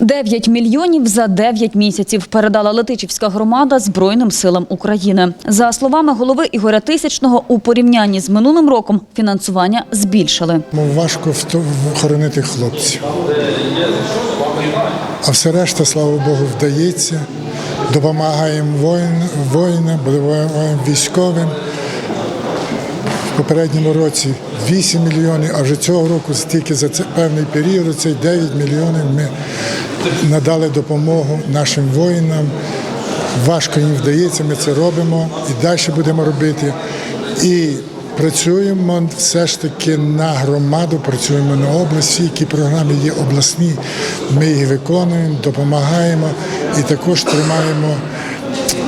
9 мільйонів за 9 місяців передала Летичівська громада Збройним силам України. За словами голови Ігоря Тисячного, у порівнянні з минулим роком фінансування збільшили. Важко хоронити хлопців. А все решта, слава Богу, вдається. Допомагаємо воїн, воїнам, допомагаємо військовим. В попередньому році 8 мільйонів, а вже цього року тільки за це певний період, цей 9 мільйонів ми надали допомогу нашим воїнам. Важко їм вдається, ми це робимо і далі будемо робити. І працюємо все ж таки на громаду, працюємо на область. Всі, які програми є обласні, ми їх виконуємо, допомагаємо і також тримаємо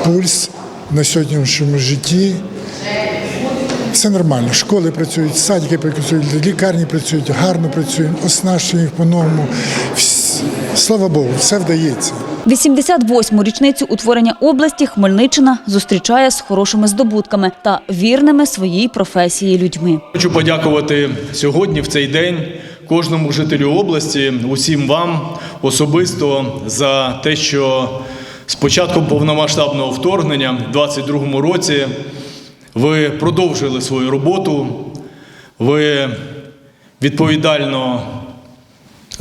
пульс на сьогоднішньому житті. Все нормально. Школи працюють, садики працюють, лікарні працюють, гарно працюємо, оснащуємо їх по-новому. Слава Богу, все вдається. 88-му річницю утворення області Хмельниччина зустрічає з хорошими здобутками та вірними своїй професії людьми. Хочу подякувати сьогодні, в цей день, кожному жителю області, усім вам особисто за те, що з початком повномасштабного вторгнення в 2022 році ви продовжили свою роботу, ви відповідально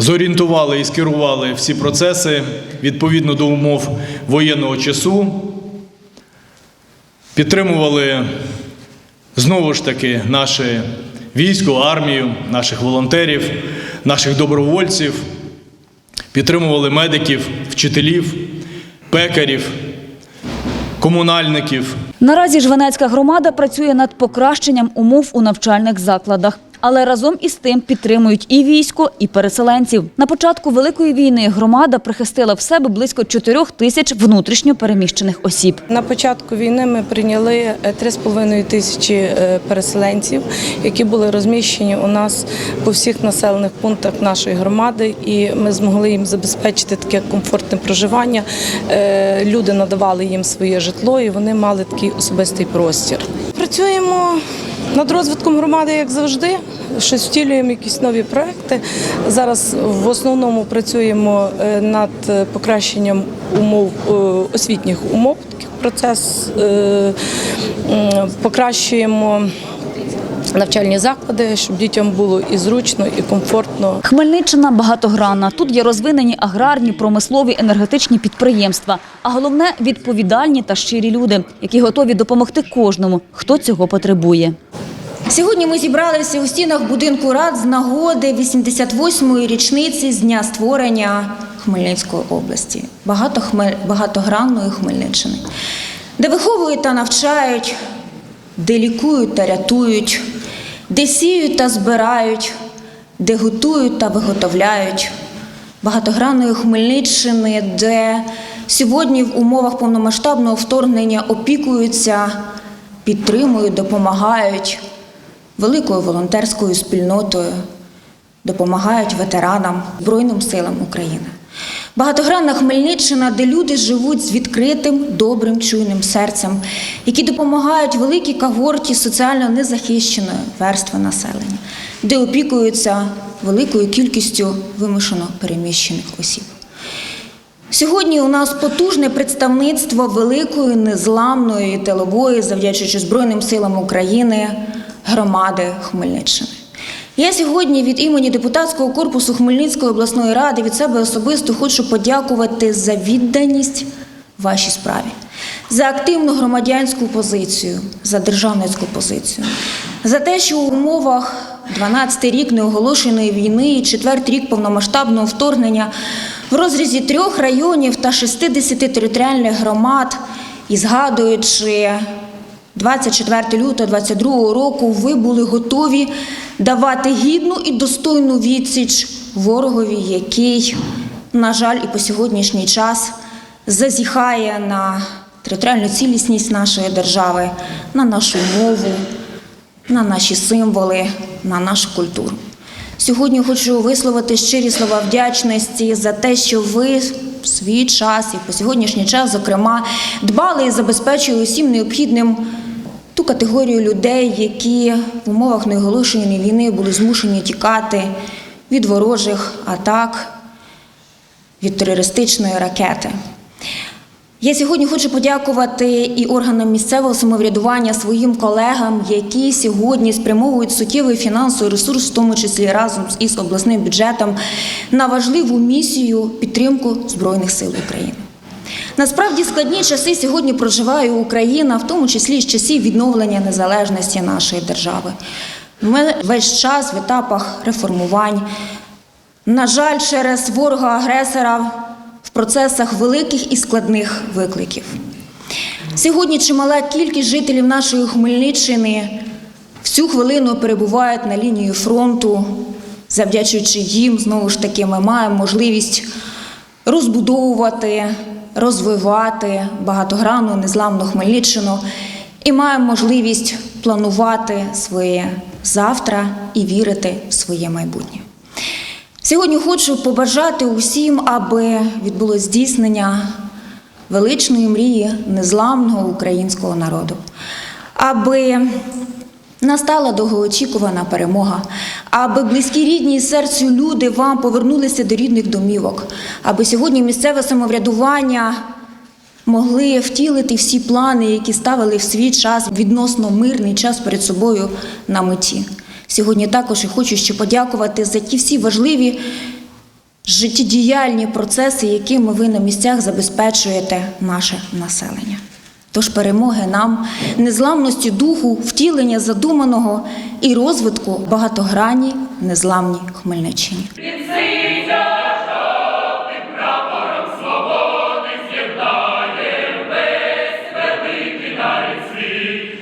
зорієнтували і скерували всі процеси відповідно до умов воєнного часу, підтримували знову ж таки наше військо, армію, наших волонтерів, наших добровольців, підтримували медиків, вчителів, пекарів, комунальників, Наразі Жванецька громада працює над покращенням умов у навчальних закладах. Але разом із тим підтримують і військо, і переселенців. На початку великої війни громада прихистила в себе близько 4 тисяч внутрішньо переміщених осіб. На початку війни ми прийняли е, 3,5 тисячі е, переселенців, які були розміщені у нас по всіх населених пунктах нашої громади, і ми змогли їм забезпечити таке комфортне проживання. Е, Люди надавали їм своє житло, і вони мали такий особистий простір. Працюємо над розвитком громади, як завжди. Щось втілюємо якісь нові проекти. Зараз в основному працюємо е, над покращенням умов е, освітніх умов. Процес е, покращуємо навчальні заклади, щоб дітям було і зручно, і комфортно. Хмельниччина багатогранна. Тут є розвинені аграрні, промислові, енергетичні підприємства. А головне відповідальні та щирі люди, які готові допомогти кожному, хто цього потребує. Сьогодні ми зібралися у стінах будинку рад з нагоди 88-ї річниці з дня створення Хмельницької області, багато хмель, багатогранної Хмельниччини, де виховують та навчають, де лікують та рятують, де сіють та збирають, де готують та виготовляють, багатогранної Хмельниччини, де сьогодні в умовах повномасштабного вторгнення опікуються, підтримують, допомагають великою волонтерською спільнотою, допомагають ветеранам Збройним силам України. Багатогранна Хмельниччина, де люди живуть з відкритим, добрим, чуйним серцем, які допомагають великій когорті соціально незахищеної верстви населення, де опікуються великою кількістю вимушено переміщених осіб. Сьогодні у нас потужне представництво великої незламної тилової, завдячуючи Збройним силам України, громади Хмельниччини. Я сьогодні від імені депутатського корпусу Хмельницької обласної ради від себе особисто хочу подякувати за відданість вашій справі, за активну громадянську позицію, за державницьку позицію, за те, що у умовах 12-й рік неоголошеної війни і 4-й рік повномасштабного вторгнення в розрізі трьох районів та 60 територіальних громад і згадуючи 24 лютого 22 року ви були готові давати гідну і достойну відсіч ворогові, який, на жаль, і по сьогоднішній час зазіхає на територіальну цілісність нашої держави, на нашу мову, на наші символи, на нашу культуру. Сьогодні хочу висловити щирі слова вдячності за те, що ви в свій час і по сьогоднішній час, зокрема, дбали і забезпечили усім необхідним ту категорію людей, які в умовах неоголошеної війни були змушені тікати від ворожих атак, від терористичної ракети. Я сьогодні хочу подякувати і органам місцевого самоврядування своїм колегам, які сьогодні спрямовують суттєвий фінансовий ресурс, в тому числі разом із обласним бюджетом, на важливу місію підтримку Збройних сил України. Насправді складні часи сьогодні проживає Україна, в тому числі з часів відновлення незалежності нашої держави. Ми весь час в етапах реформувань. На жаль, через ворога-агресора в процесах великих і складних викликів. Сьогодні чимала кількість жителів нашої Хмельниччини в цю хвилину перебувають на лінії фронту. Завдячуючи їм, знову ж таки, ми маємо можливість розбудовувати, розвивати багатогранну незламну Хмельниччину і маємо можливість планувати своє завтра і вірити в своє майбутнє. Сьогодні хочу побажати усім, аби відбулось здійснення величної мрії незламного українського народу, аби настала довгоочікувана перемога, аби близькі рідні і серцю люди вам повернулися до рідних домівок, аби сьогодні місцеве самоврядування могли втілити всі плани, які ставили в свій час відносно мирний час перед собою на меті. Сьогодні також і хочу ще подякувати за ті всі важливі життєдіяльні процеси, якими ви на місцях забезпечуєте наше населення. Тож перемоги нам, незламності духу, втілення задуманого і розвитку багатогранні незламні Хмельниччині.